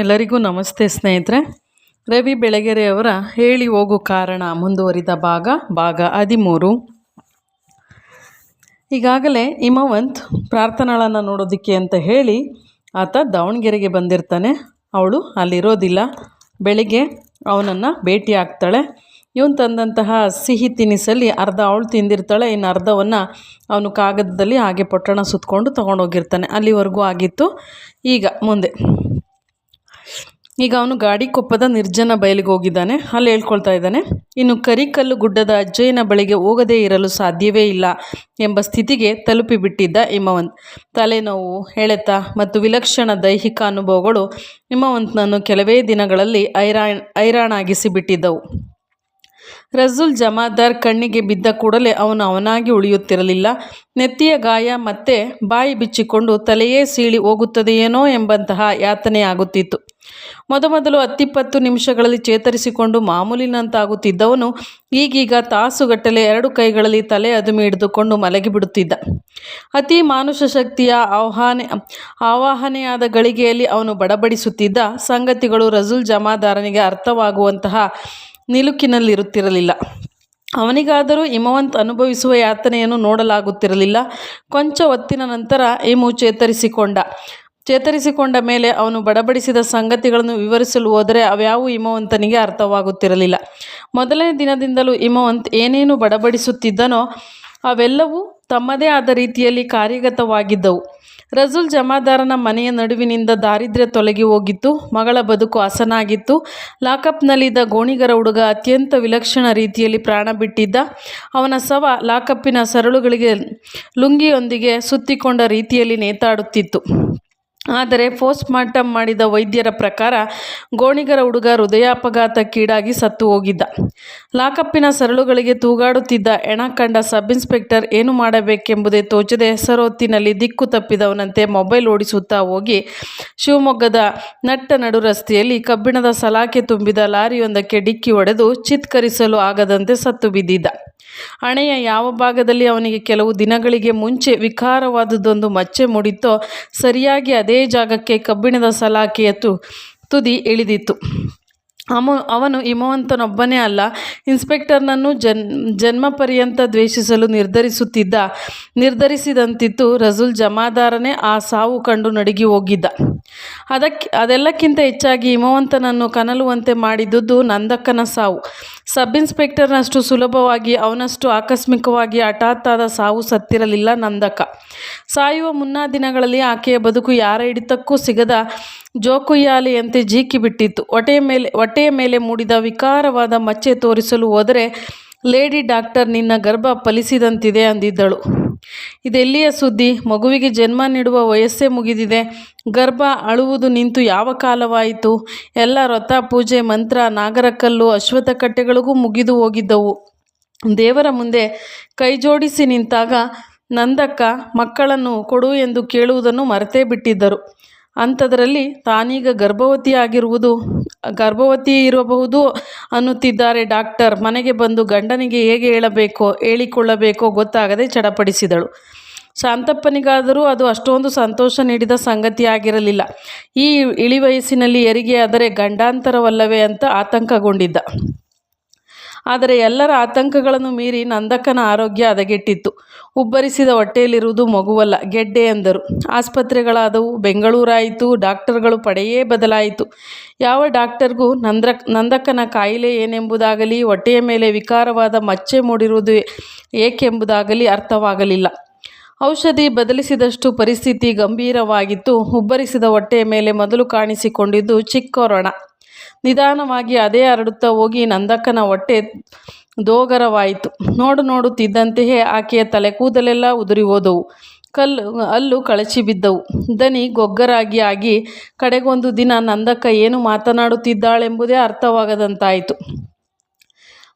ಎಲ್ಲರಿಗೂ ನಮಸ್ತೆ ಸ್ನೇಹಿತರೆ. ರವಿ ಬೆಳಗೆರೆಯವರ ಹೇಳಿ ಹೋಗು ಕಾರಣ ಮುಂದುವರಿದ ಭಾಗ ಭಾಗ ಹದಿಮೂರು. ಈಗಾಗಲೇ ಹಿಮವಂತ್ ಪ್ರಾರ್ಥನಾಳನ್ನು ನೋಡೋದಕ್ಕೆ ಅಂತ ಹೇಳಿ ಆತ ದಾವಣಗೆರೆಗೆ ಬಂದಿರ್ತಾನೆ. ಅವಳು ಅಲ್ಲಿರೋದಿಲ್ಲ. ಬೆಳಿಗ್ಗೆ ಅವನನ್ನು ಭೇಟಿ ಆಗ್ತಾಳೆ. ಇವನು ತಂದಂತಹ ಸಿಹಿ ತಿನಿಸಲ್ಲಿ ಅರ್ಧ ಅವಳು ತಿಂದಿರ್ತಾಳೆ, ಇನ್ನು ಅರ್ಧವನ್ನು ಅವನು ಕಾಗದದಲ್ಲಿ ಹಾಗೆ ಪೊಟ್ಟಣ ಸುತ್ತಕೊಂಡು ತೊಗೊಂಡೋಗಿರ್ತಾನೆ. ಅಲ್ಲಿವರೆಗೂ ಆಗಿತ್ತು. ಈಗ ಮುಂದೆ ಈಗ ಅವನು ಗಾಡಿ ಕೊಪ್ಪದ ನಿರ್ಜನ ಬಯಲಿಗೆ ಹೋಗಿದ್ದಾನೆ. ಅಲ್ಲಿ ಹೇಳ್ಕೊಳ್ತಾ ಇದ್ದಾನೆ, ಇನ್ನು ಕರಿಕಲ್ಲು ಗುಡ್ಡದ ಅಜ್ಜಯ್ಯನ ಬಳಿಗೆ ಹೋಗದೇ ಇರಲು ಸಾಧ್ಯವೇ ಇಲ್ಲ ಎಂಬ ಸ್ಥಿತಿಗೆ ತಲುಪಿಬಿಟ್ಟಿದ್ದ ಹಿಮವಂತ್. ತಲೆನೋವು ಎಳೆತ ಮತ್ತು ವಿಲಕ್ಷಣ ದೈಹಿಕ ಅನುಭವಗಳು ಹಿಮವಂತನನ್ನು ಕೆಲವೇ ದಿನಗಳಲ್ಲಿ ಐರಾಣ್ ಐರಾಣಾಗಿಸಿ ಬಿಟ್ಟಿದ್ದವು ರಜುಲ್ ಜಮಾದಾರ್ ಕಣ್ಣಿಗೆ ಬಿದ್ದ ಕೂಡಲೇ ಅವನು ಅವನಾಗಿ ಉಳಿಯುತ್ತಿರಲಿಲ್ಲ. ನೆತ್ತಿಯ ಗಾಯ ಮತ್ತೆ ಬಾಯಿ ಬಿಚ್ಚಿಕೊಂಡು ತಲೆಯೇ ಸೀಳಿ ಹೋಗುತ್ತದೆಯೇನೋ ಎಂಬಂತಹ ಯಾತನೆಯಾಗುತ್ತಿತ್ತು. ಮೊದಮೊದಲು ಹತ್ತಿಪ್ಪತ್ತು ನಿಮಿಷಗಳಲ್ಲಿ ಚೇತರಿಸಿಕೊಂಡು ಮಾಮೂಲಿನಂತಾಗುತ್ತಿದ್ದವನು ಈಗೀಗ ತಾಸುಗಟ್ಟಲೆ ಎರಡು ಕೈಗಳಲ್ಲಿ ತಲೆ ಅದುಮಿ ಹಿಡಿದುಕೊಂಡು ಮಲಗಿಬಿಡುತ್ತಿದ್ದ. ಅತಿ ಮಾನುಷ ಶಕ್ತಿಯ ಆಹ್ವಾನೆ, ಆವಾಹನೆಯಾದ ಗಳಿಗೆಯಲ್ಲಿ ಅವನು ಬಡಬಡಿಸುತ್ತಿದ್ದ. ಸಂಗತಿಗಳು ರಜುಲ್ ಜಮಾದಾರನಿಗೆ ಅರ್ಥವಾಗುವಂತಹ ನಿಲುಕಿನಲ್ಲಿರುತ್ತಿರಲಿಲ್ಲ. ಅವನಿಗಾದರೂ ಹಿಮವಂತ್ ಅನುಭವಿಸುವ ಯಾತನೆಯನ್ನು ನೋಡಲಾಗುತ್ತಿರಲಿಲ್ಲ. ಕೊಂಚ ಹೊತ್ತಿನ ನಂತರ ಹಿಮು ಚೇತರಿಸಿಕೊಂಡ. ಚೇತರಿಸಿಕೊಂಡ ಮೇಲೆ ಅವನು ಬಡಬಡಿಸಿದ ಸಂಗತಿಗಳನ್ನು ವಿವರಿಸಲು ಹೋದರೆ ಅವ್ಯಾವು ಹಿಮವಂತನಿಗೆ ಅರ್ಥವಾಗುತ್ತಿರಲಿಲ್ಲ. ಮೊದಲನೇ ದಿನದಿಂದಲೂ ಹಿಮವಂತ್ ಏನೇನು ಬಡಬಡಿಸುತ್ತಿದ್ದನೋ ಅವೆಲ್ಲವೂ ತಮ್ಮದೇ ಆದ ರೀತಿಯಲ್ಲಿ ಕಾರ್ಯಗತವಾಗಿದ್ದವು. ರಜುಲ್ ಜಮಾದಾರನ ಮನೆಯ ನಡುವಿನಿಂದ ದಾರಿದ್ರ್ಯ ತೊಲಗಿ ಹೋಗಿತ್ತು, ಮಗಳ ಬದುಕು ಹಸನಾಗಿತ್ತು, ಲಾಕಪ್ನಲ್ಲಿದ್ದ ಗೋಣಿಗರ ಹುಡುಗ ಅತ್ಯಂತ ವಿಲಕ್ಷಣ ರೀತಿಯಲ್ಲಿ ಪ್ರಾಣ ಬಿಟ್ಟಿದ್ದ, ಅವನ ಸವ ಲಾಕಪ್ಪಿನ ಸರಳುಗಳಿಗೆ ಲುಂಗಿಯೊಂದಿಗೆ ಸುತ್ತಿಕೊಂಡ ರೀತಿಯಲ್ಲಿ ನೇತಾಡುತ್ತಿತ್ತು. ಆದರೆ ಪೋಸ್ಟ್ ಮಾರ್ಟಮ್ ಮಾಡಿದ ವೈದ್ಯರ ಪ್ರಕಾರ ಗೋಣಿಗರ ಹುಡುಗ ಹೃದಯಾಪಘಾತಕ್ಕೀಡಾಗಿ ಸತ್ತು ಹೋಗಿದ್ದ. ಲಾಕಪ್ಪಿನ ಸರಳುಗಳಿಗೆ ತೂಗಾಡುತ್ತಿದ್ದ ಎಣ ಕಂಡ ಸಬ್ ಇನ್ಸ್ಪೆಕ್ಟರ್ ಏನು ಮಾಡಬೇಕೆಂಬುದೇ ತೋಚದೆ ಹೆಸರೊತ್ತಿನಲ್ಲಿ ದಿಕ್ಕು ತಪ್ಪಿದವನಂತೆ ಮೊಬೈಲ್ ಓಡಿಸುತ್ತಾ ಹೋಗಿ ಶಿವಮೊಗ್ಗದ ನಟ್ಟ ನಡು ರಸ್ತೆಯಲ್ಲಿ ಕಬ್ಬಿಣದ ಸಲಾಕೆ ತುಂಬಿದ ಲಾರಿಯೊಂದಕ್ಕೆ ಡಿಕ್ಕಿ ಹೊಡೆದು ಚಿತ್ಕರಿಸಲು ಆಗದಂತೆ ಸತ್ತು ಬಿದ್ದಿದ್ದ. ಹಣೆಯ ಯಾವ ಭಾಗದಲ್ಲಿ ಅವನಿಗೆ ಕೆಲವು ದಿನಗಳಿಗೆ ಮುಂಚೆ ವಿಕಾರವಾದದ್ದೊಂದು ಮಚ್ಚೆ ಮೂಡಿತ್ತೋ, ಸರಿಯಾಗಿ ಅದೇ ಜಾಗಕ್ಕೆ ಕಬ್ಬಿಣದ ಸಲಾಕೆಯ ತುದಿ ಇಳಿದಿತ್ತು. ಅಮ, ಅವನು ಹಿಮವಂತನೊಬ್ಬನೇ ಅಲ್ಲ, ಇನ್ಸ್ಪೆಕ್ಟರ್ನನ್ನು ಜನ್, ಜನ್ಮ ಪರ್ಯಂತ ದ್ವೇಷಿಸಲು ನಿರ್ಧರಿಸುತ್ತಿದ್ದ, ನಿರ್ಧರಿಸಿದಂತಿತ್ತು ರಜುಲ್ ಜಮಾದಾರನೇ ಆ ಸಾವು ಕಂಡು ನಡುಗಿ ಹೋಗಿದ್ದ. ಅದಕ್ಕೆ ಅದೆಲ್ಲಕ್ಕಿಂತ ಹೆಚ್ಚಾಗಿ ಹಿಮವಂತನನ್ನು ಕನಲುವಂತೆ ಮಾಡಿದುದು ನಂದಕ್ಕನ ಸಾವು. ಸಬ್ ಇನ್ಸ್ಪೆಕ್ಟರ್ನಷ್ಟು ಸುಲಭವಾಗಿ, ಅವನಷ್ಟು ಆಕಸ್ಮಿಕವಾಗಿ ಹಠಾತ್ತಾದ ಸಾವು ಸತ್ತಿರಲಿಲ್ಲ ನಂದಕ. ಸಾಯುವ ಮುನ್ನಾ ದಿನಗಳಲ್ಲಿ ಆಕೆಯ ಬದುಕು ಯಾರ ಹಿಡಿತಕ್ಕೂ ಸಿಗದ ಜೋಕುಯ್ಯಾಲೆಯಂತೆ ಜೀಕಿ ಬಿಟ್ಟಿತ್ತು. ಹೊಟ್ಟೆಯ ಮೇಲೆ ಹೊಟ್ಟೆಯ ಮೇಲೆ ಮೂಡಿದ ವಿಕಾರವಾದ ಮಚ್ಚೆ ತೋರಿಸಲು ಹೋದರೆ, ಲೇಡಿ ಡಾಕ್ಟರ್, ನಿನ್ನ ಗರ್ಭ ಫಲಿಸಿದಂತಿದೆ ಅಂದಿದ್ದಳು. ಇದೆಲ್ಲಿಯ ಸುದ್ದಿ? ಮಗುವಿಗೆ ಜನ್ಮ ನೀಡುವ ವಯಸ್ಸೇ ಮುಗಿದಿದೆ. ಗರ್ಭ ಅಳುವುದು ನಿಂತು ಯಾವ ಕಾಲವಾಯಿತು? ಎಲ್ಲ ವ್ರತ ಪೂಜೆ, ಮಂತ್ರ, ನಾಗರಕಲ್ಲು ಅಶ್ವಥ ಕಟ್ಟೆಗಳಿಗೂ ಮುಗಿದು ಹೋಗಿದ್ದವು. ದೇವರ ಮುಂದೆ ಕೈಜೋಡಿಸಿ ನಿಂತಾಗ ನಂದಕ್ಕ ಮಕ್ಕಳನ್ನು ಕೊಡು ಎಂದು ಕೇಳುವುದನ್ನು ಮರೆತೇ ಬಿಟ್ಟಿದ್ದರು. ಅಂಥದ್ರಲ್ಲಿ ತಾನೀಗ ಗರ್ಭವತಿಯಾಗಿರುವುದು ಗರ್ಭವತಿ ಇರಬಹುದು ಅನ್ನುತ್ತಿದ್ದಾರೆ ಡಾಕ್ಟರ್. ಮನೆಗೆ ಬಂದು ಗಂಡನಿಗೆ ಹೇಗೆ ಹೇಳಬೇಕೋ, ಹೇಳಿಕೊಳ್ಳಬೇಕೋ ಗೊತ್ತಾಗದೆ ಚಡಪಡಿಸಿದಳು. ಶಾಂತಪ್ಪನಿಗಾದರೂ ಅದು ಅಷ್ಟೊಂದು ಸಂತೋಷ ನೀಡಿದ ಸಂಗತಿಯಾಗಿರಲಿಲ್ಲ. ಈ ಇಳಿ ವಯಸ್ಸಿನಲ್ಲಿ ಹೆರಿಗೆಯಾದರೆ ಗಂಡಾಂತರವಲ್ಲವೇ ಅಂತ ಆತಂಕಗೊಂಡಿದ್ದ. ಆದರೆ ಎಲ್ಲರ ಆತಂಕಗಳನ್ನು ಮೀರಿ ನಂದಕ್ಕನ ಆರೋಗ್ಯ ಹದಗೆಟ್ಟಿತ್ತು. ಉಬ್ಬರಿಸಿದ ಹೊಟ್ಟೆಯಲ್ಲಿರುವುದು ಮಗುವಲ್ಲ, ಗೆಡ್ಡೆ ಎಂದರು. ಆಸ್ಪತ್ರೆಗಳಾದವು, ಬೆಂಗಳೂರಾಯಿತು, ಡಾಕ್ಟರ್ಗಳು ಪಡೆಯೇ ಬದಲಾಯಿತು. ಯಾವ ಡಾಕ್ಟರ್ಗೂ ನಂದ್ರ ನಂದಕ್ಕನ ಕಾಯಿಲೆ ಏನೆಂಬುದಾಗಲಿ, ಹೊಟ್ಟೆಯ ಮೇಲೆ ವಿಕಾರವಾದ ಮಚ್ಚೆ ಮೂಡಿರುವುದು ಏಕೆಂಬುದಾಗಲಿ ಅರ್ಥವಾಗಲಿಲ್ಲ. ಔಷಧಿ ಬದಲಿಸಿದಷ್ಟು ಪರಿಸ್ಥಿತಿ ಗಂಭೀರವಾಗಿತ್ತು. ಉಬ್ಬರಿಸಿದ ಹೊಟ್ಟೆಯ ಮೇಲೆ ಮೊದಲು ಕಾಣಿಸಿಕೊಂಡಿದ್ದು ಚಿಕ್ಕೊರಣ. ನಿಧಾನವಾಗಿ ಅದೇ ಹರಡುತ್ತಾ ಹೋಗಿ ನಂದಕ್ಕನ ಹೊಟ್ಟೆ ದೋಗರವಾಯಿತು. ನೋಡು ನೋಡುತ್ತಿದ್ದಂತೆಯೇ ಆಕೆಯ ತಲೆ ಕೂದಲೆಲ್ಲ ಉದುರಿ ಹೋದವು ಕಲ್ಲು ಅಲ್ಲು ಕಳಚಿ ಬಿದ್ದವು. ದನಿ ಗೊಗ್ಗರಾಗಿ ಆಗಿ, ಕಡೆಗೊಂದು ದಿನ ನಂದಕ್ಕ ಏನು ಮಾತನಾಡುತ್ತಿದ್ದಾಳೆಂಬುದೇ ಅರ್ಥವಾಗದಂತಾಯಿತು.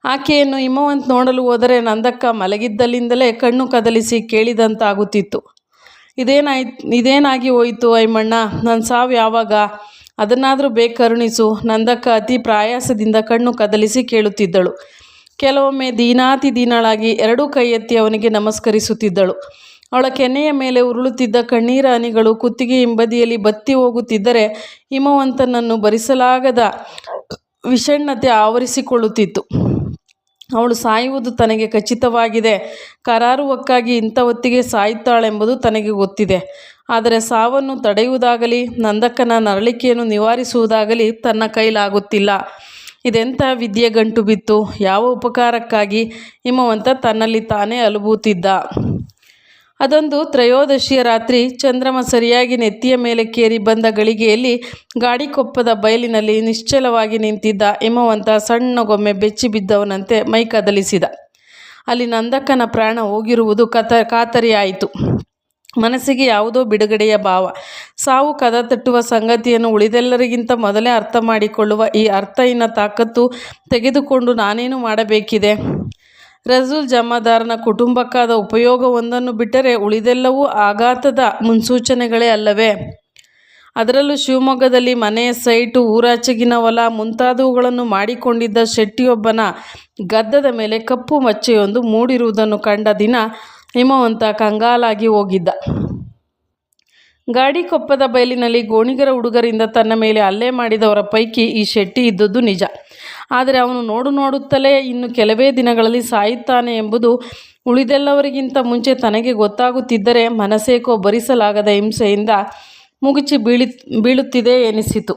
ಆಕೆಯನ್ನು ಹಿಮವಂತ್ ನೋಡಲು ಹೋದರೆ ನಂದಕ್ಕ ಮಲಗಿದ್ದಲ್ಲಿಂದಲೇ ಕಣ್ಣು ಕದಲಿಸಿ ಕೇಳಿದಂತಾಗುತ್ತಿತ್ತು. ಇದೇನಾಯ್, ಇದೇನಾಗಿ ಹೋಯಿತು ಐಮಣ್ಣ? ನನ್ನ ಸಾವು ಯಾವಾಗ? ಅದನ್ನಾದರೂ ಬೇಗ ಕರುಣಿಸು ನಂದಕ್ಕ ಅತಿ ಪ್ರಾಯಾಸದಿಂದ ಕಣ್ಣು ಕದಲಿಸಿ ಕೇಳುತ್ತಿದ್ದಳು. ಕೆಲವೊಮ್ಮೆ ದೀನಾತಿ ದೀನಳಾಗಿ ಎರಡೂ ಕೈ ಎತ್ತಿ ಅವನಿಗೆ ನಮಸ್ಕರಿಸುತ್ತಿದ್ದಳು. ಅವಳ ಕೆನೆಯ ಮೇಲೆ ಉರುಳುತ್ತಿದ್ದ ಕಣ್ಣೀರ ಹನಿಗಳು ಕುತ್ತಿಗೆ ಹಿಂಬದಿಯಲ್ಲಿ ಬತ್ತಿ ಹೋಗುತ್ತಿದ್ದರೆ ಹಿಮವಂತನನ್ನು ಭರಿಸಲಾಗದ ವಿಷಣ್ಣತೆ ಆವರಿಸಿಕೊಳ್ಳುತ್ತಿತ್ತು. ಅವಳು ಸಾಯುವುದು ತನಗೆ ಖಚಿತವಾಗಿದೆ. ಕರಾರುವಕ್ಕಾಗಿ ಇಂಥ ಹೊತ್ತಿಗೆ ಸಾಯುತ್ತಾಳೆಂಬುದು ತನಗೆ ಗೊತ್ತಿದೆ. ಆದರೆ ಸಾವನ್ನು ತಡೆಯುವುದಾಗಲಿ ನಂದಕ್ಕನ ನರಳಿಕೆಯನ್ನು ನಿವಾರಿಸುವುದಾಗಲಿ ತನ್ನ ಕೈಲಾಗುತ್ತಿಲ್ಲ. ಇದೆಂಥ ವಿದ್ಯೆ ಗಂಟು ಬಿತ್ತು. ಯಾವ ಉಪಕಾರಕ್ಕಾಗಿ ಹಿಮವಂತ ತನ್ನಲ್ಲಿ ತಾನೇ ಅಲುಬುತ್ತಿದ್ದ ಅದೊಂದು ತ್ರಯೋದಶಿಯ ರಾತ್ರಿ ಚಂದ್ರಮ ಸರಿಯಾಗಿ ನೆತ್ತಿಯ ಮೇಲೆ ಕೇರಿ ಬಂದ ಗಳಿಗೆಯಲ್ಲಿ ಗಾಡಿಕೊಪ್ಪದ ಬಯಲಿನಲ್ಲಿ ನಿಶ್ಚಲವಾಗಿ ನಿಂತಿದ್ದ ಹಿಮವಂತ ಸಣ್ಣಗೊಮ್ಮೆ ಬೆಚ್ಚಿ ಬಿದ್ದವನಂತೆ ಮೈ ಕದಲಿಸಿದ. ಅಲ್ಲಿ ನಂದಕ್ಕನ ಪ್ರಾಣ ಹೋಗಿರುವುದು ಕತ ಖಾತರಿಯಾಯಿತು ಮನಸ್ಸಿಗೆ ಯಾವುದೋ ಬಿಡುಗಡೆಯ ಭಾವ. ಸಾವು ಕದ ತಟ್ಟುವ ಸಂಗತಿಯನ್ನು ಉಳಿದೆಲ್ಲರಿಗಿಂತ ಮೊದಲೇ ಅರ್ಥ ಮಾಡಿಕೊಳ್ಳುವ ಈ ಅರ್ಥಹೀನ ತಾಕತ್ತು ತೆಗೆದುಕೊಂಡು ನಾನೇನು ಮಾಡಬೇಕಿದೆ? ರಜುಲ್ ಜಮಾದಾರನ ಕುಟುಂಬಕ್ಕಾದ ಉಪಯೋಗವೊಂದನ್ನು ಬಿಟ್ಟರೆ ಉಳಿದೆಲ್ಲವೂ ಆಘಾತದ ಮುನ್ಸೂಚನೆಗಳೇ ಅಲ್ಲವೇ? ಅದರಲ್ಲೂ ಶಿವಮೊಗ್ಗದಲ್ಲಿ ಮನೆ ಸೈಟು, ಊರಾಚೆಗಿನ ಹೊಲ ಮುಂತಾದವುಗಳನ್ನು ಮಾಡಿಕೊಂಡಿದ್ದ ಶೆಟ್ಟಿಯೊಬ್ಬನ ಗದ್ದದ ಮೇಲೆ ಕಪ್ಪು ಮಚ್ಚೆಯೊಂದು ಮೂಡಿರುವುದನ್ನು ಕಂಡ ದಿನ ಹಿಮವಂತ ಕಂಗಾಲಾಗಿ ಹೋಗಿದ್ದ. ಗಾಡಿಕೊಪ್ಪದ ಬಯಲಿನಲ್ಲಿ ಗೋಣಿಗರ ಹುಡುಗರಿಂದ ತನ್ನ ಮೇಲೆ ಹಲ್ಲೆ ಮಾಡಿದವರ ಪೈಕಿ ಈ ಶೆಟ್ಟಿ ಇದ್ದದ್ದು ನಿಜ. ಆದರೆ ಅವನು ನೋಡು ನೋಡುತ್ತಲೇ ಇನ್ನು ಕೆಲವೇ ದಿನಗಳಲ್ಲಿ ಸಾಯುತ್ತಾನೆ ಎಂಬುದು ಉಳಿದೆಲ್ಲವರಿಗಿಂತ ಮುಂಚೆ ತನಗೆ ಗೊತ್ತಾಗುತ್ತಿದ್ದರೆ ಮನಸೇಕೋ ಭರಿಸಲಾಗದ ಹಿಂಸೆಯಿಂದ ಮುಗಿಚಿ ಬೀಳಿ, ಬೀಳುತ್ತಿದೆ ಎನಿಸಿತು.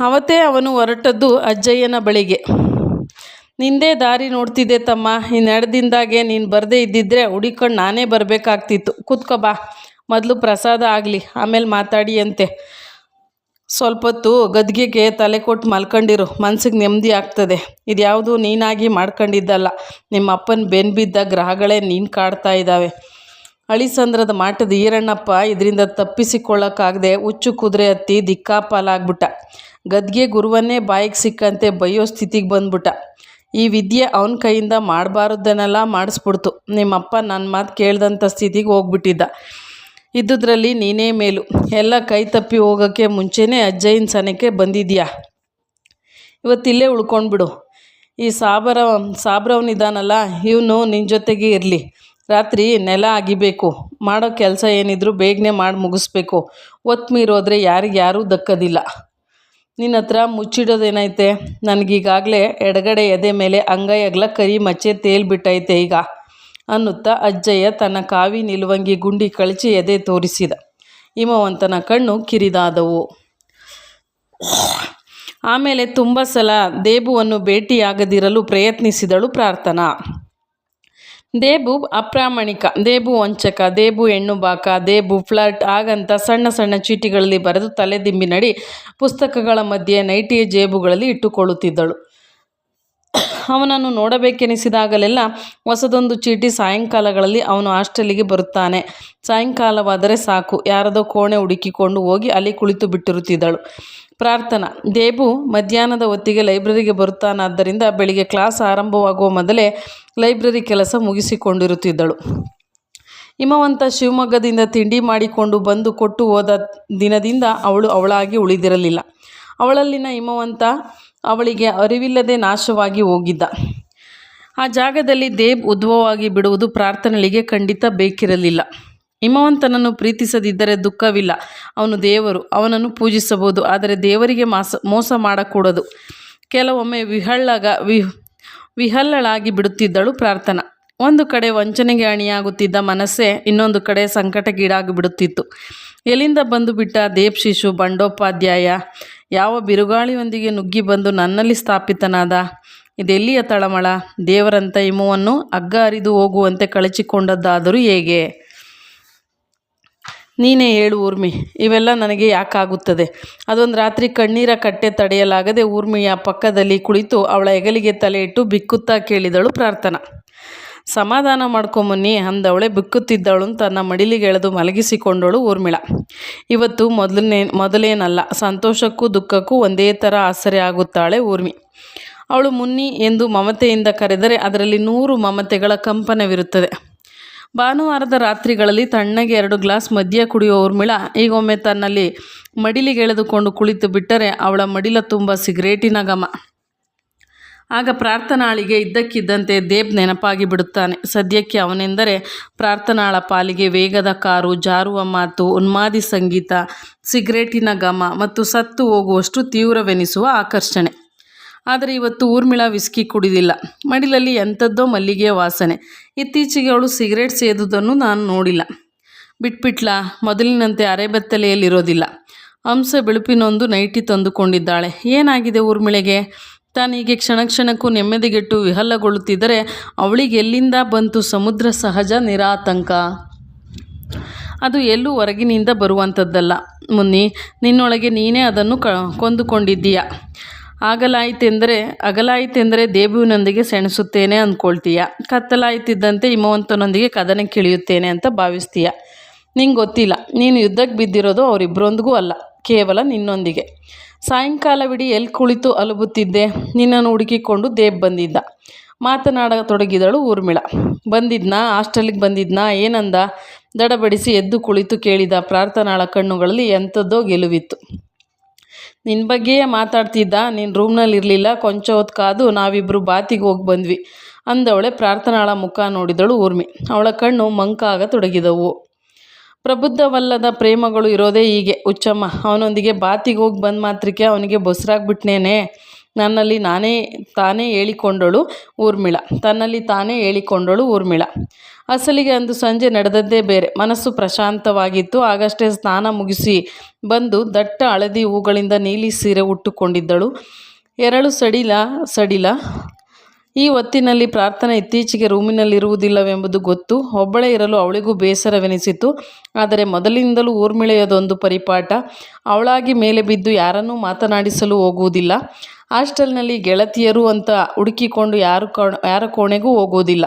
ಅವತ್ತೇ ಅವನು ಹೊರಟದ್ದು ಅಜ್ಜಯ್ಯನ ಬಳಿಗೆ. ನಿಂದೇ ದಾರಿ ನೋಡ್ತಿದ್ದೆ ತಮ್ಮ ಈ ನಡೆದಿಂದಾಗೆ ನೀನು ಬರದೇ ಇದ್ದಿದ್ರೆ ಹುಡಿಕೊಂಡು ನಾನೇ ಬರಬೇಕಾಗ್ತಿತ್ತು. ಕೂತ್ಕೋ ಬಾ, ಮೊದಲು ಪ್ರಸಾದ ಆಗಲಿ, ಆಮೇಲೆ ಮಾತಾಡಿ ಅಂತೆ ಸ್ವಲ್ಪ ಹೊತ್ತು ಗದ್ಗೆಗೆ ತಲೆ ಕೊಟ್ಟು ಮಲ್ಕೊಂಡಿರು. ಮನ್ಸಿಗೆ ನೆಮ್ಮದಿ ಆಗ್ತದೆ. ಇದ್ಯಾವುದು ನೀನಾಗಿ ಮಾಡ್ಕೊಂಡಿದ್ದಲ್ಲ. ನಿಮ್ಮ ಅಪ್ಪನ ಬೆನ್ನು ಬಿದ್ದ ಗ್ರಹಗಳೇ ನೀನು ಕಾಡ್ತಾ ಇದ್ದಾವೆ ಅಳಿಸಂದ್ರದ ಮಾಟದ ಈರಣ್ಣಪ್ಪ ಇದರಿಂದ ತಪ್ಪಿಸಿಕೊಳ್ಳೋಕ್ಕಾಗದೆ ಹುಚ್ಚು ಕುದುರೆ ಹತ್ತಿ ದಿಕ್ಕಾಪಾಲಾಗ್ಬಿಟ್ಟ. ಗದ್ಗೆ ಗುರುವನ್ನೇ ಬಾಯಿಗೆ ಸಿಕ್ಕಂತೆ ಬಯ್ಯೋ ಸ್ಥಿತಿಗೆ ಬಂದ್ಬಿಟ್ಟ. ಈ ವಿದ್ಯೆ ಅವನ ಕೈಯಿಂದ ಮಾಡಬಾರ್ದನ್ನೆಲ್ಲ ಮಾಡಿಸ್ಬಿಡ್ತು. ನಿಮ್ಮಪ್ಪ ನನ್ನ ಮಾತು ಕೇಳ್ದಂಥ ಸ್ಥಿತಿಗೆ ಹೋಗ್ಬಿಟ್ಟಿದ್ದ. ಇದ್ದುದರಲ್ಲಿ ನೀನೇ ಮೇಲು. ಎಲ್ಲ ಕೈ ತಪ್ಪಿ ಹೋಗೋಕ್ಕೆ ಮುಂಚೆನೇ ಅಜ್ಜಯ್ಯನ ಸನಕ್ಕೆ ಬಂದಿದ್ಯಾ? ಇವತ್ತಿಲ್ಲೇ ಉಳ್ಕೊಂಡ್ಬಿಡು ಈ ಸಾಬರ ಸಾಬ್ರವನಿದಾನಲ್ಲ, ಇವನು ನಿನ್ನ ಜೊತೆಗೆ ಇರಲಿ. ರಾತ್ರಿ ನೆಲ ಅಗಿಬೇಕು. ಮಾಡೋ ಕೆಲಸ ಏನಿದ್ರು ಬೇಗನೆ ಮಾಡಿ ಮುಗಿಸ್ಬೇಕು. ಒತ್ತು ಮೀರೋದ್ರೆ ಯಾರಿಗೆ ಯಾರೂ ದಕ್ಕದಿಲ್ಲ. ನಿನ್ನ ಹತ್ರ ಮುಚ್ಚಿಡೋದೇನೈತೆ? ನನಗೀಗಾಗಲೇ ಎಡಗಡೆ ಎದೆ ಮೇಲೆ ಅಂಗೈ ಅಗಲ ಕರಿ ಮಚ್ಚೆ ತೇಲ್ಬಿಟ್ಟೈತೆ ಈಗ. ಅನ್ನುತ್ತಾ ಅಜ್ಜಯ್ಯ ತನ್ನ ಕಾವಿ ನಿಲುವಂಗಿ ಗುಂಡಿ ಕಳಚಿ ಎದೆ ತೋರಿಸಿದ. ಹಿಮವಂತನ ಕಣ್ಣು ಕಿರಿದಾದವು. ಆಮೇಲೆ ತುಂಬ ಸಲ ದೇಬುವನ್ನು ಭೇಟಿಯಾಗದಿರಲು ಪ್ರಯತ್ನಿಸಿದಳು ಪ್ರಾರ್ಥನಾ. ದೇಬು ಅಪ್ರಾಮಾಣಿಕ, ದೇಬು ವಂಚಕ, ದೇಬು ಹೆಣ್ಣು ಬಾಕ, ದೇಬು ಫ್ಲಟ್ ಆಗಂತ ಸಣ್ಣ ಸಣ್ಣ ಚೀಟಿಗಳಲ್ಲಿ ಬರೆದು ತಲೆದಿಂಬಿನಡಿ ಪುಸ್ತಕಗಳ ಮಧ್ಯೆ ನೈಟಿಯ ಜೇಬುಗಳಲ್ಲಿ ಇಟ್ಟುಕೊಳ್ಳುತ್ತಿದ್ದಳು. ಅವನನ್ನು ನೋಡಬೇಕೆನಿಸಿದಾಗಲೆಲ್ಲ ಹೊಸದೊಂದು ಚೀಟಿ ಸಾಯಂಕಾಲಗಳಲ್ಲಿ ಅವನು ಹಾಸ್ಟೆಲಿಗೆ ಬರುತ್ತಾನೆ. ಸಾಯಂಕಾಲವಾದರೆ ಸಾಕು. ಯಾರದೋ ಕೋಣೆ ಹುಡುಕಿಕೊಂಡು ಹೋಗಿ ಅಲ್ಲಿ ಕುಳಿತು ಬಿಟ್ಟಿರುತ್ತಿದ್ದಳು. ಪ್ರಾರ್ಥನಾ. ದೇಬು ಮಧ್ಯಾಹ್ನದ ಹೊತ್ತಿಗೆ ಲೈಬ್ರರಿಗೆ ಬರುತ್ತಾನಾದ್ದರಿಂದ ಬೆಳಿಗ್ಗೆ ಕ್ಲಾಸ್ ಆರಂಭವಾಗುವ ಮೊದಲೇ ಲೈಬ್ರರಿ ಕೆಲಸ ಮುಗಿಸಿಕೊಂಡಿರುತ್ತಿದ್ದಳು. ಹಿಮವಂತ ಶಿವಮೊಗ್ಗದಿಂದ ತಿಂಡಿ ಮಾಡಿಕೊಂಡು ಬಂದು ಕೊಟ್ಟು ಹೋದ ದಿನದಿಂದ ಅವಳು ಅವಳಾಗಿ ಉಳಿದಿರಲಿಲ್ಲ. ಅವಳಲ್ಲಿನ ಹಿಮವಂತ ಅವಳಿಗೆ ಅರಿವಿಲ್ಲದೆ ನಾಶವಾಗಿ ಹೋಗಿದ್ದ. ಆ ಜಾಗದಲ್ಲಿ ದೇಬ್ ಉದ್ಭವವಾಗಿ ಬಿಡುವುದು ಪ್ರಾರ್ಥನೆಗಳಿಗೆ ಖಂಡಿತ ಬೇಕಿರಲಿಲ್ಲ. ಹಿಮವಂತನನ್ನು ಪ್ರೀತಿಸದಿದ್ದರೆ ದುಃಖವಿಲ್ಲ. ಅವನು ದೇವರು, ಅವನನ್ನು ಪೂಜಿಸಬಹುದು, ಆದರೆ ದೇವರಿಗೆ ಮಾಸ, ಮೋಸ ಮಾಡಕೂಡದು. ಕೆಲವೊಮ್ಮೆ ವಿಹಳ್ಳಗ, ವಿ ವಿಹಲ್ಲಳಾಗಿ ಬಿಡುತ್ತಿದ್ದಳು ಪ್ರಾರ್ಥನಾ. ಒಂದು ಕಡೆ ವಂಚನೆಗೆ ಅಣಿಯಾಗುತ್ತಿದ್ದ ಮನಸ್ಸೇ ಇನ್ನೊಂದು ಕಡೆ ಸಂಕಟಗೀಡಾಗಿ ಬಿಡುತ್ತಿತ್ತು ಎಲ್ಲಿಂದ ಬಂದು ಬಿಟ್ಟ ದೇವ್ ಶಿಶು ಬಂಡೋಪಾಧ್ಯಾಯ? ಯಾವ ಬಿರುಗಾಳಿಯೊಂದಿಗೆ ನುಗ್ಗಿ ಬಂದು ನನ್ನಲ್ಲಿ ಸ್ಥಾಪಿತನಾದ? ಇದೆಲ್ಲಿಯ ತಳಮಳ? ದೇವರಂತ ಹಿಮವನ್ನು ಹಗ್ಗ ಹರಿದು ಹೋಗುವಂತೆ ಕಳಚಿಕೊಂಡದ್ದಾದರೂ ಹೇಗೆ? ನೀನೇ ಹೇಳು ಊರ್ಮಿ, ಇವೆಲ್ಲ ನನಗೆ ಯಾಕಾಗುತ್ತದೆ? ಅದೊಂದು ರಾತ್ರಿ ಕಣ್ಣೀರ ಕಟ್ಟೆ ತಡೆಯಲಾಗದೆ ಊರ್ಮಿಯ ಪಕ್ಕದಲ್ಲಿ ಕುಳಿತು ಅವಳ ಹೆಗಲಿಗೆ ತಲೆ ಇಟ್ಟು ಬಿಕ್ಕುತ್ತಾ ಕೇಳಿದಳು ಪ್ರಾರ್ಥನಾ. ಸಮಾಧಾನ ಮಾಡ್ಕೊಂಬನ್ನಿ, ಅಂದವಳೆ ಬಿಕ್ಕುತ್ತಿದ್ದವಳು ತನ್ನ ಮಡಿಲಿಗೆ ಎಳೆದು ಮಲಗಿಸಿಕೊಂಡಳು ಊರ್ಮಿಳ. ಇವತ್ತು ಮೊದಲನೇ, ಮೊದಲೇನಲ್ಲ, ಸಂತೋಷಕ್ಕೂ ದುಃಖಕ್ಕೂ ಒಂದೇ ಥರ ಆಸರೆ ಆಗುತ್ತಾಳೆ ಊರ್ಮಿ. ಅವಳು ಮುನ್ನಿ ಎಂದು ಮಮತೆಯಿಂದ ಕರೆದರೆ ಅದರಲ್ಲಿ ನೂರು ಮಮತೆಗಳ ಕಂಪನವಿರುತ್ತದೆ. ಭಾನುವಾರದ ರಾತ್ರಿಗಳಲ್ಲಿ ತಣ್ಣಗೆ ಎರಡು ಗ್ಲಾಸ್ ಮದ್ಯ ಕುಡಿಯುವ ಊರ್ಮಿಳ ಈಗೊಮ್ಮೆ ತನ್ನಲ್ಲಿ ಮಡಿಲಿಗೆಳೆದುಕೊಂಡು ಕುಳಿತು ಬಿಟ್ಟರೆ ಅವಳ ಮಡಿಲ ತುಂಬ ಸಿಗರೇಟಿನ ಘಮ. ಆಗ ಪ್ರಾರ್ಥನಾಳಿಗೆ ಇದ್ದಕ್ಕಿದ್ದಂತೆ ದೇಬ್ ನೆನಪಾಗಿ ಬಿಡುತ್ತಾನೆ. ಸದ್ಯಕ್ಕೆ ಅವನೆಂದರೆ ಪ್ರಾರ್ಥನಾಳ ಪಾಲಿಗೆ ವೇಗದ ಕಾರು, ಜಾರುವ ಮಾತು, ಉನ್ಮಾದಿ ಸಂಗೀತ, ಸಿಗರೇಟಿನ ಘಮ ಮತ್ತು ಸತ್ತು ಹೋಗುವಷ್ಟು ತೀವ್ರವೆನಿಸುವ ಆಕರ್ಷಣೆ. ಆದರೆ ಇವತ್ತು ಊರ್ಮಿಳ ವಿಸ್ಕಿ ಕುಡಿದಿಲ್ಲ. ಮಡಿಲಲ್ಲಿ ಎಂಥದ್ದೋ ಮಲ್ಲಿಗೆಯ ವಾಸನೆ. ಇತ್ತೀಚೆಗೆ ಅವಳು ಸಿಗರೇಟ್ ಸೇದುವುದನ್ನು ನಾನು ನೋಡಿಲ್ಲ. ಬಿಟ್ಬಿಟ್ಲಾ, ಮೊದಲಿನಂತೆ ಅರೆಬೆತ್ತಲೆಯಲ್ಲಿರೋದಿಲ್ಲ. ಹಂಸ ಬಿಳುಪಿನೊಂದು ನೈಟಿ ತಂದುಕೊಂಡಿದ್ದಾಳೆ. ಏನಾಗಿದೆ ಊರ್ಮಿಳೆಗೆ? ತಾನೀಗೆ ಕ್ಷಣ ಕ್ಷಣಕ್ಕೂ ನೆಮ್ಮದಿಗೆಟ್ಟು ವಿಹಲ್ಲಗೊಳ್ಳುತ್ತಿದ್ದರೆ ಅವಳಿಗೆ ಎಲ್ಲಿಂದ ಬಂತು ಸಮುದ್ರ ಸಹಜ ನಿರಾತಂಕ? ಅದು ಎಲ್ಲೂ ಹೊರಗಿನಿಂದ ಬರುವಂಥದ್ದಲ್ಲ. ಮುನ್ನಿ, ನಿನ್ನೊಳಗೆ ನೀನೇ ಅದನ್ನು ಕ, ಕೊಂದುಕೊಂಡಿದ್ದೀಯ. ಆಗಲಾಯಿತೆಂದರೆ, ಅಗಲಾಯಿತೆಂದರೆ ದೇಬುವಿನೊಂದಿಗೆ ಸೆಣಸುತ್ತೇನೆ ಅಂದ್ಕೊಳ್ತೀಯ. ಕತ್ತಲಾಯ್ತಿದ್ದಂತೆ ಹಿಮವಂತನೊಂದಿಗೆ ಕದನಕ್ಕಿಳಿಯುತ್ತೇನೆ ಅಂತ ಭಾವಿಸ್ತೀಯ. ನಿಂಗೆ ಗೊತ್ತಿಲ್ಲ ನೀನು ಯುದ್ಧಕ್ಕೆ ಬಿದ್ದಿರೋದು ಅವರಿಬ್ಬರೊಂದಿಗೂ ಅಲ್ಲ. ಕೇವಲ ನಿನ್ನೊಂದಿಗೆ. ಸಾಯಂಕಾಲವಿಡೀ ಎಲ್ಲಿ ಕುಳಿತು ಅಲುಬುತ್ತಿದ್ದೆ. ನಿನ್ನನ್ನು ಹುಡುಕಿಕೊಂಡು ದೇಬ್ ಬಂದಿದ್ದ. ಮಾತನಾಡತೊಡಗಿದಳು ಊರ್ಮಿಳ. ಬಂದಿದ್ನಾ? ಹಾಸ್ಟೆಲಿಗೆ ಬಂದಿದ್ನಾ? ಏನಂದ? ದಡಬಡಿಸಿ ಎದ್ದು ಕುಳಿತು ಕೇಳಿದ ಪ್ರಾರ್ಥನಾಳ ಕಣ್ಣುಗಳಲ್ಲಿ ಎಂಥದ್ದೋ ಗೆಲುವಿತ್ತು. ನಿನ್ನ ಬಗ್ಗೆಯೇ ಮಾತಾಡ್ತಿದ್ದ? ನಿನ್ನ ರೂಮ್ನಲ್ಲಿ ಇರಲಿಲ್ಲ? ಕೊಂಚ ಹೊತ್ತು ಕಾದು ನಾವಿಬ್ಬರು ಬಾತಿಗೆ ಹೋಗಿ ಬಂದ್ವಿ. ಅಂದವಳೆ ಪ್ರಾರ್ಥನಾಳ ಮುಖ ನೋಡಿದಳು ಊರ್ಮಿ. ಅವಳ ಕಣ್ಣು ಮಂಕಾಗತೊಡಗಿದವು ಪ್ರಬುದ್ಧವಲ್ಲದ ಪ್ರೇಮಗಳು ಇರೋದೇ ಹೀಗೆ. ಹುಚ್ಚಮ್ಮ, ಅವನೊಂದಿಗೆ ಬಾತಿಗೆ ಹೋಗಿ ಬಂದ ಮಾತ್ರಕ್ಕೆ ಅವನಿಗೆ ಬೊಸರಾಗ್ಬಿಟ್ನೇನೆ. ನನ್ನಲ್ಲಿ ನಾನೇ ತಾನೇ ಹೇಳಿಕೊಂಡಳು ಊರ್ಮಿಳ. ತನ್ನಲ್ಲಿ ತಾನೇ ಹೇಳಿಕೊಂಡಳು ಊರ್ಮಿಳ. ಅಸಲಿಗೆ ಅಂದು ಸಂಜೆ ನಡೆದದ್ದೇ ಬೇರೆ. ಮನಸ್ಸು ಪ್ರಶಾಂತವಾಗಿತ್ತು. ಆಗಷ್ಟೇ ಸ್ನಾನ ಮುಗಿಸಿ ಬಂದು ದಟ್ಟ ಹಳದಿ ಹೂಗಳಿಂದ ನೀಲಿ ಸೀರೆ ಉಟ್ಟುಕೊಂಡಿದ್ದಳು. ಎರಳು ಸಡಿಲ ಸಡಿಲ ಈ ಹೊತ್ತಿನಲ್ಲಿ ಪ್ರಾರ್ಥನೆ ಇತ್ತೀಚೆಗೆ ರೂಮಿನಲ್ಲಿರುವುದಿಲ್ಲವೆಂಬುದು ಗೊತ್ತು. ಒಬ್ಬಳೇ ಇರಲು ಅವಳಿಗೂ ಬೇಸರವೆನಿಸಿತು. ಆದರೆ ಮೊದಲಿನಿಂದಲೂ ಊರ್ಮಿಳೆಯದೊಂದು ಪರಿಪಾಠ. ಅವಳಾಗಿ ಮೇಲೆ ಬಿದ್ದು ಯಾರನ್ನೂ ಮಾತನಾಡಿಸಲು ಹೋಗುವುದಿಲ್ಲ. ಹಾಸ್ಟೆಲ್ನಲ್ಲಿ ಗೆಳತಿಯರು ಅಂತ ಹುಡುಕಿಕೊಂಡು ಯಾರು ಕೋಣ, ಯಾರ ಕೋಣೆಗೂ ಹೋಗುವುದಿಲ್ಲ.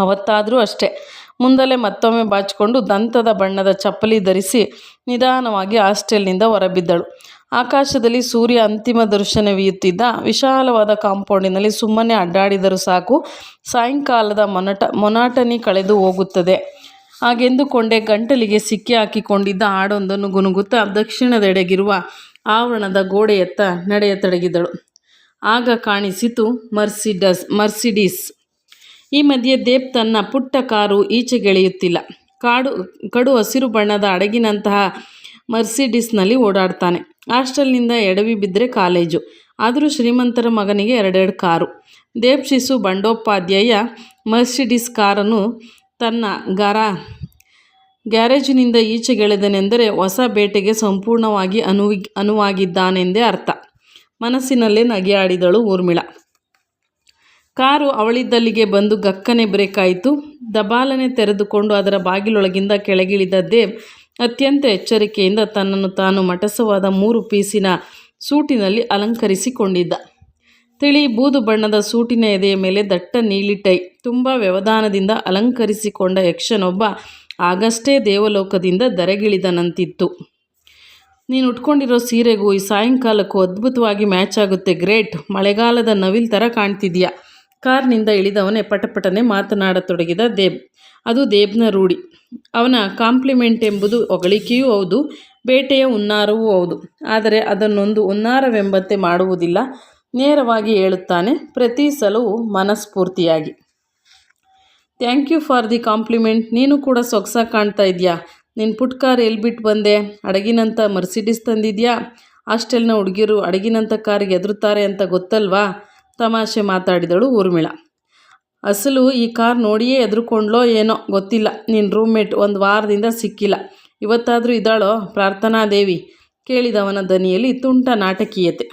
ಅವತ್ತಾದರೂ ಅಷ್ಟೇ. ಮುಂದಲೇ ಮತ್ತೊಮ್ಮೆ ಬಾಚಿಕೊಂಡು ದಂತದ ಬಣ್ಣದ ಚಪ್ಪಲಿ ಧರಿಸಿ ನಿಧಾನವಾಗಿ ಹಾಸ್ಟೆಲ್ನಿಂದ ಹೊರಬಿದ್ದಳು. ಆಕಾಶದಲ್ಲಿ ಸೂರ್ಯ ಅಂತಿಮ ದರ್ಶನವಿಯುತ್ತಿದ್ದ ವಿಶಾಲವಾದ ಕಾಂಪೌಂಡಿನಲ್ಲಿ ಸುಮ್ಮನೆ ಅಡ್ಡಾಡಿದರೂ ಸಾಕು, ಸಾಯಂಕಾಲದ ಮೊನಟ, ಮೊನಾಟನಿ ಕಳೆದು ಹೋಗುತ್ತದೆ. ಹಾಗೆಂದುಕೊಂಡೇ ಗಂಟಲಿಗೆ ಸಿಕ್ಕಿ ಹಾಕಿಕೊಂಡಿದ್ದ ಹಾಡೊಂದನ್ನು ಗುನುಗುತ್ತಾ ದಕ್ಷಿಣದೆಡೆಗಿರುವ ಆವರಣದ ಗೋಡೆಯತ್ತ ನಡೆಯತೊಡಗಿದಳು. ಆಗ ಕಾಣಿಸಿತು ಮರ್ಸಿಡಸ್, ಮರ್ಸಿಡೀಸ್. ಈ ಮಧ್ಯೆ ದೇಬ್ ತನ್ನ ಪುಟ್ಟ ಕಾರು ಈಚೆಗೆಳೆಯುತ್ತಿಲ್ಲ. ಕಾಡು, ಕಡು ಹಸಿರು ಬಣ್ಣದ ಹಡಗಿನಂತಹ ಮರ್ಸಿಡಿಸ್ನಲ್ಲಿ ಓಡಾಡ್ತಾನೆ. ಹಾಸ್ಟೆಲ್ನಿಂದ ಎಡವಿ ಬಿದ್ದರೆ ಕಾಲೇಜು. ಆದರೂ ಶ್ರೀಮಂತರ ಮಗನಿಗೆ ಎರಡೆರಡು ಕಾರು. ದೇವ್ ಶಿಶು ಬಂಡೋಪಾಧ್ಯಾಯ ಮರ್ಸಿಡಿಸ್ ಕಾರನ್ನು ತನ್ನ ಗರ, ಗ್ಯಾರೇಜಿನಿಂದ ಈಚೆಗೆಳೆದನೆಂದರೆ ಹೊಸ ಬೇಟೆಗೆ ಸಂಪೂರ್ಣವಾಗಿ ಅನುವಿ, ಅನುವಾಗಿದ್ದಾನೆಂದೇ ಅರ್ಥ. ಮನಸ್ಸಿನಲ್ಲೇ ನಗೆಯಾಡಿದಳು ಊರ್ಮಿಳ. ಕಾರು ಅವಳಿದ್ದಲ್ಲಿಗೆ ಬಂದು ಗಕ್ಕನೆ ಬ್ರೇಕ್ ಆಯಿತು. ದಬಾಲನೆ ತೆರೆದುಕೊಂಡು ಅದರ ಬಾಗಿಲೊಳಗಿಂದ ಕೆಳಗಿಳಿದ ದೇವ್ ಅತ್ಯಂತ ಎಚ್ಚರಿಕೆಯಿಂದ ತನ್ನನ್ನು ತಾನು ಮಟಸವಾದ ಮೂರು ಪೀಸಿನ ಸೂಟಿನಲ್ಲಿ ಅಲಂಕರಿಸಿಕೊಂಡಿದ್ದ. ತಿಳಿ, ಬೂದು ಬಣ್ಣದ ಸೂಟಿನ ಎದೆಯ ಮೇಲೆ ದಟ್ಟ ನೀಲಿ ಟೈ, ತುಂಬ ವ್ಯವಧಾನದಿಂದ ಅಲಂಕರಿಸಿಕೊಂಡ ಯಕ್ಷನೊಬ್ಬ ಆಗಷ್ಟೇ ದೇವಲೋಕದಿಂದ ದರೆಗಿಳಿದನಂತಿತ್ತು ನೀನು ಉಟ್ಕೊಂಡಿರೋ ಸೀರೆಗೂ ಈ ಸಾಯಂಕಾಲಕ್ಕೂ ಅದ್ಭುತವಾಗಿ ಮ್ಯಾಚ್ ಆಗುತ್ತೆ, ಗ್ರೇಟ್. ಮಳೆಗಾಲದ ನವಿಲ್ ಥರ ಕಾಣ್ತಿದ್ಯಾ? ಕಾರ್ನಿಂದ ಇಳಿದವನೇ ಪಟಪಟನೆ ಮಾತನಾಡತೊಡಗಿದ ದೇಬ್. ಅದು ದೇಬ್ನ ರೂಢಿ. ಅವನ ಕಾಂಪ್ಲಿಮೆಂಟ್ ಎಂಬುದು ಹೊಗಳಿಕೆಯೂ ಹೌದು, ಬೇಟೆಯ ಹುನ್ನಾರವೂ ಹೌದು. ಆದರೆ ಅದನ್ನೊಂದು ಹುನ್ನಾರವೆಂಬಂತೆ ಮಾಡುವುದಿಲ್ಲ. ನೇರವಾಗಿ ಹೇಳುತ್ತಾನೆ, ಪ್ರತಿ ಸಲವೂ ಮನಸ್ಫೂರ್ತಿಯಾಗಿ. Thank you for the compliment. ನೀನು ಕೂಡ ಸೊಗಸಾಗಿ ಕಾಣ್ತಾ ಇದೆಯಾ? ನಿನ್ನ ಪುಟ್ಕಾರ್ ಎಲ್ಲಿ ಬಿಟ್ಟು ಬಂದೆ. ಅಡಗಿನಂಥ ಮರ್ಸಿಡಿಸ್ ತಂದಿದ್ಯಾ? ಹಾಸ್ಟೆಲ್ನ ಹುಡುಗಿರು ಅಡಗಿನಂಥ ಕಾರಿಗೆ ಎದುರುತ್ತಾರೆ ಅಂತ ಗೊತ್ತಲ್ವಾ? ತಮಾಷೆ ಮಾತಾಡಿದಳು ಊರ್ಮಿಳ. ಅಸಲು ಈ ಕಾರ್ ನೋಡಿಯೇ ಎದುರುಕೊಂಡ್ಲೋ ಏನೋ ಗೊತ್ತಿಲ್ಲ. ನಿನ್ನ ರೂಮ್ಮೇಟ್ ಒಂದು ವಾರದಿಂದ ಸಿಕ್ಕಿಲ್ಲ. ಇವತ್ತಾದರೂ ಇದ್ದಾಳೋ? ಪ್ರಾರ್ಥನಾ ದೇವಿ, ಕೇಳಿದವನ ದನಿಯಲ್ಲಿ ತುಂಟ ನಾಟಕೀಯತೆ.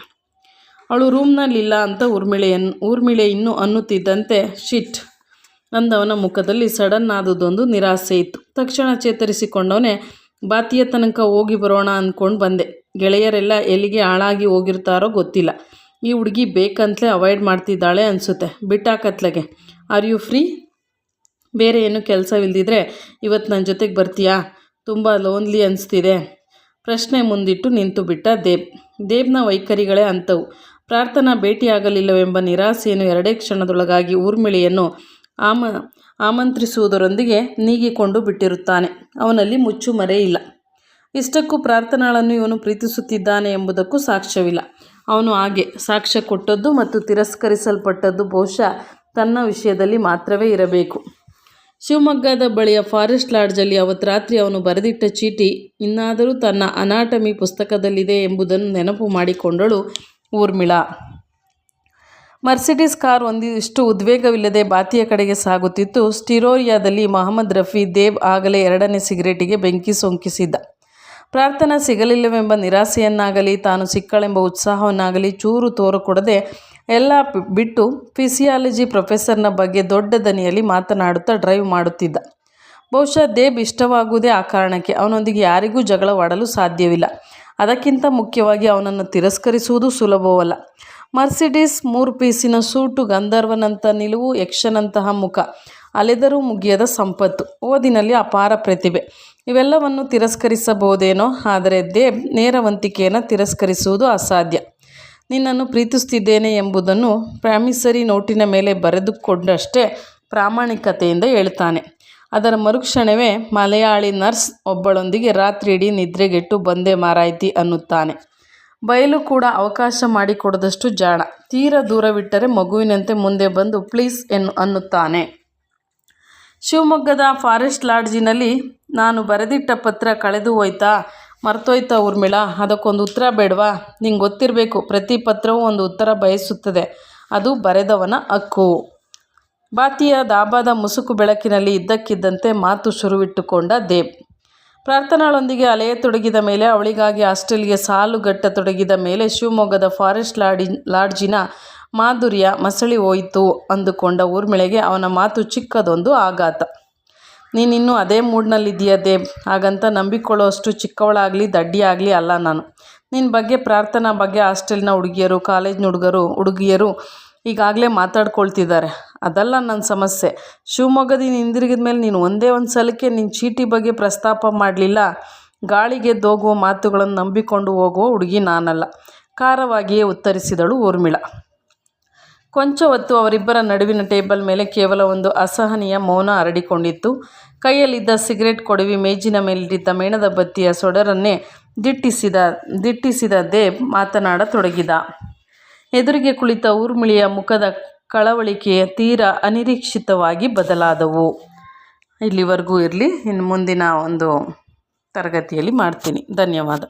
ಅವಳು ರೂಮ್ನಲ್ಲಿಲ್ಲ ಅಂತ ಊರ್ಮಿಳೆಯನ್ನು ಊರ್ಮಿಳೆ ಇನ್ನೂ ಅನ್ನುತ್ತಿದ್ದಂತೆ ಶಿಟ್ ಅಂದವನ ಮುಖದಲ್ಲಿ ಸಡನ್ ಆದುದೊಂದು ನಿರಾಸೆ ಇತ್ತು. ತಕ್ಷಣ ಚೇತರಿಸಿಕೊಂಡವನೇ ಬಾತಿಯ ತನಕ ಹೋಗಿ ಬರೋಣ ಅಂದ್ಕೊಂಡು ಬಂದೆ. ಗೆಳೆಯರೆಲ್ಲ ಎಲ್ಲಿಗೆ ಹಾಳಾಗಿ ಹೋಗಿರ್ತಾರೋ ಗೊತ್ತಿಲ್ಲ. ಈ ಹುಡುಗಿ ಬೇಕಂತಲೇ ಅವಾಯ್ಡ್ ಮಾಡ್ತಿದ್ದಾಳೆ ಅನಿಸುತ್ತೆ, ಬಿಟ್ಟಾಕತ್ಲೆಗೆ. ಆರ್ ಯು ಫ್ರೀ ಬೇರೆ ಏನು ಕೆಲಸವಿಲ್ದಿದ್ರೆ ಇವತ್ತು ನನ್ನ ಜೊತೆಗೆ ಬರ್ತೀಯಾ? ತುಂಬ ಲೋನ್ಲಿ ಅನಿಸ್ತಿದೆ. ಪ್ರಶ್ನೆ ಮುಂದಿಟ್ಟು ನಿಂತು ಬಿಟ್ಟ ದೇಬ್. ದೇಬ್ನ ವೈಖರಿಗಳೇ ಅಂಥವು ಪ್ರಾರ್ಥನಾ ಭೇಟಿಯಾಗಲಿಲ್ಲವೆಂಬ ನಿರಾಸೆಯನ್ನು ಎರಡೇ ಕ್ಷಣದೊಳಗಾಗಿ ಊರ್ಮಿಳಿಯನ್ನು ಆಮ, ಆಮಂತ್ರಿಸುವುದರೊಂದಿಗೆ ನೀಗಿಕೊಂಡು ಬಿಟ್ಟಿರುತ್ತಾನೆ. ಅವನಲ್ಲಿ ಮುಚ್ಚುಮರೆ ಇಲ್ಲ. ಇಷ್ಟಕ್ಕೂ ಪ್ರಾರ್ಥನಾಳನ್ನು ಇವನು ಪ್ರೀತಿಸುತ್ತಿದ್ದಾನೆ ಎಂಬುದಕ್ಕೂ ಸಾಕ್ಷ್ಯವಿಲ್ಲ. ಅವನು ಹಾಗೆ ಸಾಕ್ಷ್ಯ ಕೊಟ್ಟದ್ದು ಮತ್ತು ತಿರಸ್ಕರಿಸಲ್ಪಟ್ಟದ್ದು ಬಹುಶಃ ತನ್ನ ವಿಷಯದಲ್ಲಿ ಮಾತ್ರವೇ ಇರಬೇಕು. ಶಿವಮೊಗ್ಗದ ಬಳಿಯ ಫಾರೆಸ್ಟ್ ಲಾಡ್ಜಲ್ಲಿ ಅವತ್ತು ರಾತ್ರಿ ಅವನು ಬರೆದಿಟ್ಟ ಚೀಟಿ, ಇನ್ನಾದರೂ ತನ್ನ ಅನಾಟಮಿ ಪುಸ್ತಕದಲ್ಲಿದೆ ಎಂಬುದನ್ನು ನೆನಪು ಮಾಡಿಕೊಂಡಳು ಊರ್ಮಿಳಾ. ಮರ್ಸಿಡೀಸ್ ಕಾರ್ ಒಂದಿಷ್ಟು ಉದ್ವೇಗವಿಲ್ಲದೆ ಬಾತಿಯ ಕಡೆಗೆ ಸಾಗುತ್ತಿತ್ತು. ಸ್ಟಿರೋರಿಯಾದಲ್ಲಿ ಮಹಮ್ಮದ್ ರಫಿ ದೇವ್ ಆಗಲೇ ಎರಡನೇ ಸಿಗರೇಟಿಗೆ ಬೆಂಕಿ ಸೋಂಕಿಸಿದ್ದ. ಪ್ರಾರ್ಥನಾ ಸಿಗಲಿಲ್ಲವೆಂಬ ನಿರಾಸೆಯನ್ನಾಗಲಿ ತಾನು ಸಿಕ್ಕಳೆಂಬ ಉತ್ಸಾಹವನ್ನಾಗಲಿ ಚೂರು ತೋರಿಕೊಡದೆ ಎಲ್ಲ ಬಿಟ್ಟು ಫಿಸಿಯಾಲಜಿ ಪ್ರೊಫೆಸರ್ನ ಬಗ್ಗೆ ದೊಡ್ಡ ದನಿಯಲ್ಲಿ ಮಾತನಾಡುತ್ತಾ ಡ್ರೈವ್ ಮಾಡುತ್ತಿದ್ದ. ಬಹುಶಃ ದೇಬ್ ಇಷ್ಟವಾಗುವುದೇ ಆ ಕಾರಣಕ್ಕೆ ಅವನೊಂದಿಗೆ ಯಾರಿಗೂ ಜಗಳವಾಡಲು ಸಾಧ್ಯವಿಲ್ಲ. ಅದಕ್ಕಿಂತ ಮುಖ್ಯವಾಗಿ ಅವನನ್ನು ತಿರಸ್ಕರಿಸುವುದು ಸುಲಭವಲ್ಲ. ಮರ್ಸಿಡೀಸ್ ಮೂರು ಪೀಸಿನ ಸೂಟು, ಗಂಧರ್ವನಂಥ ನಿಲುವು, ಯಕ್ಷನಂತಹ ಮುಖ, ಅಲೆದರೂ ಮುಗಿಯದ ಸಂಪತ್ತು, ಓದಿನಲ್ಲಿ ಅಪಾರ ಪ್ರತಿಭೆ. ಇವೆಲ್ಲವನ್ನು ತಿರಸ್ಕರಿಸಬಹುದೇನೋ, ಆದರೆ ದೇಬ್ ನೇರವಂತಿಕೆಯನ್ನು ತಿರಸ್ಕರಿಸುವುದು ಅಸಾಧ್ಯ. ನಿನ್ನನ್ನು ಪ್ರೀತಿಸುತ್ತಿದ್ದೇನೆ ಎಂಬುದನ್ನು ಪ್ರಾಮಿಸರಿ ನೋಟಿನ ಮೇಲೆ ಬರೆದುಕೊಂಡಷ್ಟೇ ಪ್ರಾಮಾಣಿಕತೆಯಿಂದ ಹೇಳ್ತಾನೆ. ಅದರ ಮರುಕ್ಷಣವೇ ಮಲಯಾಳಿ ನರ್ಸ್ ಒಬ್ಬಳೊಂದಿಗೆ ರಾತ್ರಿ ಇಡೀ ನಿದ್ರೆಗೆಟ್ಟು ಬಂದೇ ಮಾರಾಯ್ತಿ ಅನ್ನುತ್ತಾನೆ. ಬಯಲು ಕೂಡ ಅವಕಾಶ ಮಾಡಿಕೊಡದಷ್ಟು ಜಾಣ. ತೀರ ದೂರವಿಟ್ಟರೆ ಮಗುವಿನಂತೆ ಮುಂದೆ ಬಂದು ಪ್ಲೀಸ್ ಎನ್ನು ಅನ್ನುತ್ತಾನೆ. ಶಿವಮೊಗ್ಗದ ಫಾರೆಸ್ಟ್ ಲಾಡ್ಜಿನಲ್ಲಿ ನಾನು ಬರೆದಿಟ್ಟ ಪತ್ರ ಕಳೆದು ಹೋಯ್ತಾ ಮರ್ತೋಯ್ತಾ ಊರ್ಮಿಳಾ ಅದಕ್ಕೊಂದು ಉತ್ತರ ಬೇಡವಾ? ನಿಂಗೆ ಗೊತ್ತಿರಬೇಕು, ಪ್ರತಿ ಪತ್ರವೂ ಒಂದು ಉತ್ತರ ಬಯಸುತ್ತದೆ. ಅದು ಬರೆದವನ ಹಕ್ಕು. ಬಾತಿಯ ದಾಬಾದ ಮುಸುಕು ಬೆಳಕಿನಲ್ಲಿ ಇದ್ದಕ್ಕಿದ್ದಂತೆ ಮಾತು ಶುರುವಿಟ್ಟುಕೊಂಡ ದೇವ್ ಪ್ರಾರ್ಥನಾಳೊಂದಿಗೆ ಅಲೆಯ ತೊಡಗಿದ ಮೇಲೆ ಅವಳಿಗಾಗಿ ಹಾಸ್ಟೆಲ್ಗೆ ಸಾಲುಗಟ್ಟತೊಡಗಿದ ಮೇಲೆ ಶಿವಮೊಗ್ಗದ ಫಾರೆಸ್ಟ್ ಲಾಡಿ, ಲಾಡ್ಜಿನ ಮಾಧುರ್ಯ ಮಸಳಿ ಹೋಯಿತು ಅಂದುಕೊಂಡ ಊರ್ಮಿಳೆಗೆ ಅವನ ಮಾತು ಚಿಕ್ಕದೊಂದು ಆಘಾತ. ನೀನಿನ್ನೂ ಅದೇ ಮೂಡ್ನಲ್ಲಿದ್ದೀಯ ದೇವ್ ಹಾಗಂತ ನಂಬಿಕೊಳ್ಳುವಷ್ಟು ಚಿಕ್ಕವಳಾಗಲಿ, ದಡ್ಡಿಯಾಗಲಿ ಅಲ್ಲ ನಾನು. ನಿನ್ನ ಬಗ್ಗೆ, ಪ್ರಾರ್ಥನಾ ಬಗ್ಗೆ ಹಾಸ್ಟೆಲ್ನ ಹುಡುಗಿಯರು, ಕಾಲೇಜ್ನ ಹುಡುಗರು, ಹುಡುಗಿಯರು ಈಗಾಗಲೇ ಮಾತಾಡ್ಕೊಳ್ತಿದ್ದಾರೆ. ಅದಲ್ಲ ನನ್ನ ಸಮಸ್ಯೆ. ಶಿವಮೊಗ್ಗದಿಂದ ಹಿಂದಿರುಗಿದ ಮೇಲೆ ನೀನು ಒಂದೇ ಒಂದು ಸಲಕ್ಕೆ ನಿನ್ನ ಚೀಟಿ ಬಗ್ಗೆ ಪ್ರಸ್ತಾಪ ಮಾಡಲಿಲ್ಲ. ಗಾಳಿಗೆ ದೋಗುವ ಮಾತುಗಳನ್ನು ನಂಬಿಕೊಂಡು ಹೋಗುವ ಹುಡುಗಿ ನಾನಲ್ಲ. ಖಾರವಾಗಿಯೇ ಉತ್ತರಿಸಿದಳು ಊರ್ಮಿಳ. ಕೊಂಚ ಹೊತ್ತು ಅವರಿಬ್ಬರ ನಡುವಿನ ಟೇಬಲ್ ಮೇಲೆ ಕೇವಲ ಒಂದು ಅಸಹನೀಯ ಮೌನ ಹರಡಿಕೊಂಡಿತ್ತು. ಕೈಯಲ್ಲಿದ್ದ ಸಿಗರೆಟ್ ಕೊಡವಿ ಮೇಜಿನ ಮೇಲಿಟ್ಟಿದ್ದ ಮೇಣದ ಬತ್ತಿಯ ಸೊಡರನ್ನೇ ದಿಟ್ಟಿಸಿದ ದಿಟ್ಟಿಸಿದ ದೇಬ್ ಮಾತನಾಡತೊಡಗಿದ. ಎದುರಿಗೆ ಕುಳಿತ ಊರ್ಮಿಳಿಯ ಮುಖದ ಕಳವಳಿಕೆ ತೀರ ಅನಿರೀಕ್ಷಿತವಾಗಿ ಬದಲಾದವು. ಇಲ್ಲಿವರೆಗೂ ಇರಲಿ, ಇನ್ನು ಮುಂದಿನ ಒಂದು ತರಗತಿಯಲ್ಲಿ ಮಾಡ್ತೀನಿ. ಧನ್ಯವಾದ.